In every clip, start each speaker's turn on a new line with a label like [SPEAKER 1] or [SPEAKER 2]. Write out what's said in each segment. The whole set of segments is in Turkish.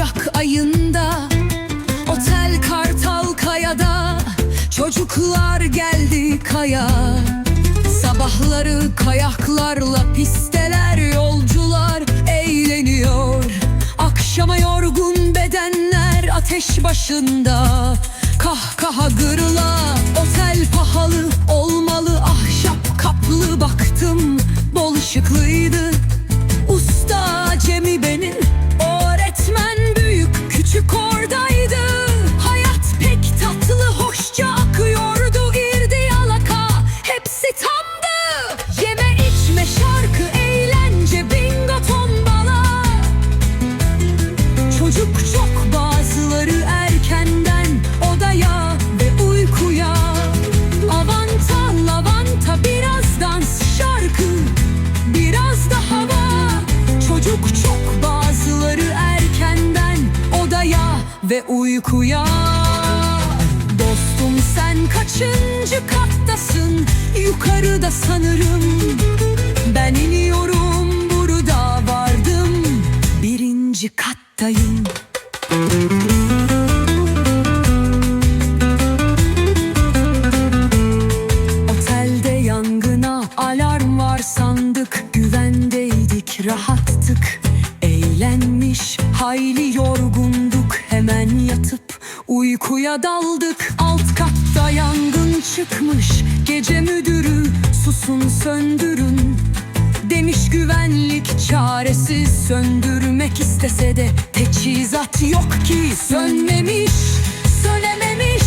[SPEAKER 1] Ocak ayında Otel Kartal Kaya'da Çocuklar geldi kaya. Sabahları kayaklarla pisteler yolcular eğleniyor. Akşama yorgun bedenler ateş başında. Kahkaha gırla otel pahalı olmalı ah ve uykuya. Dostum sen kaçıncı kattasın? Yukarıda sanırım. Ben iniyorum burada vardım. Birinci kattayım. Otelde yangına alarm var sandık. Güvendeydik uykuya daldık Alt katta yangın çıkmış. Gece müdürü susun söndürün. Demiş güvenlik çaresiz söndürmek istese de Teçhizat yok ki. Sönmemiş Sönememiş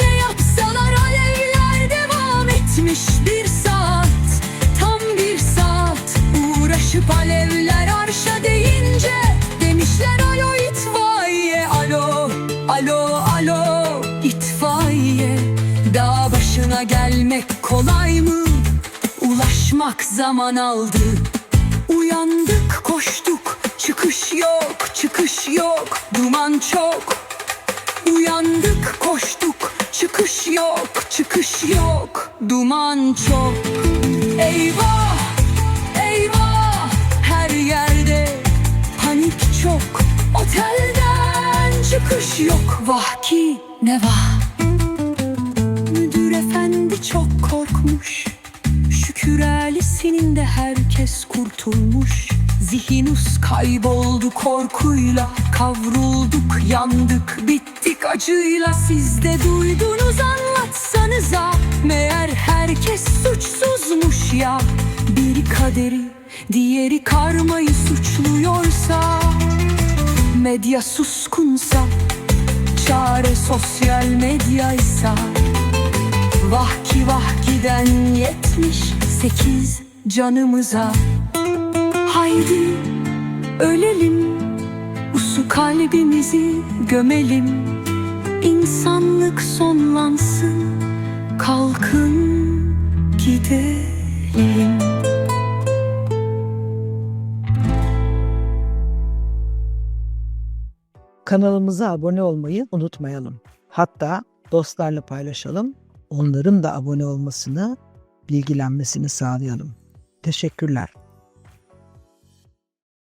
[SPEAKER 1] ne yapsalar alevler devam etmiş. Bir saat tam bir saat Uğraşıp alevler alo itfaiye Dağ başına gelmek kolay mı? Ulaşmak zaman aldı. Uyandık koştuk. Çıkış yok çıkış yok. Duman çok. Uyandık koştuk. Çıkış yok çıkış yok. Duman çok. Eyvah Vah ki ne vah. Müdür efendi çok korkmuş. Şükür ailesinin de herkes kurtulmuş. Zihinus kayboldu korkuyla Kavrulduk yandık bittik acıyla. Siz de duydunuz anlatsanıza Meğer herkes suçsuzmuş ya. Biri kaderi diğeri karmayı suçluyorsa Medya suskunsa Çare sosyal medyaysa Vah ki vah giden yetmiş sekiz canımıza. Haydi ölelim Usu kalbimizi gömelim. İnsanlık sonlansın Kalkın gidelim
[SPEAKER 2] Kanalımıza abone olmayı unutmayalım. Hatta dostlarla paylaşalım. Onların da abone olmasını, bilgilenmesini sağlayalım. Teşekkürler.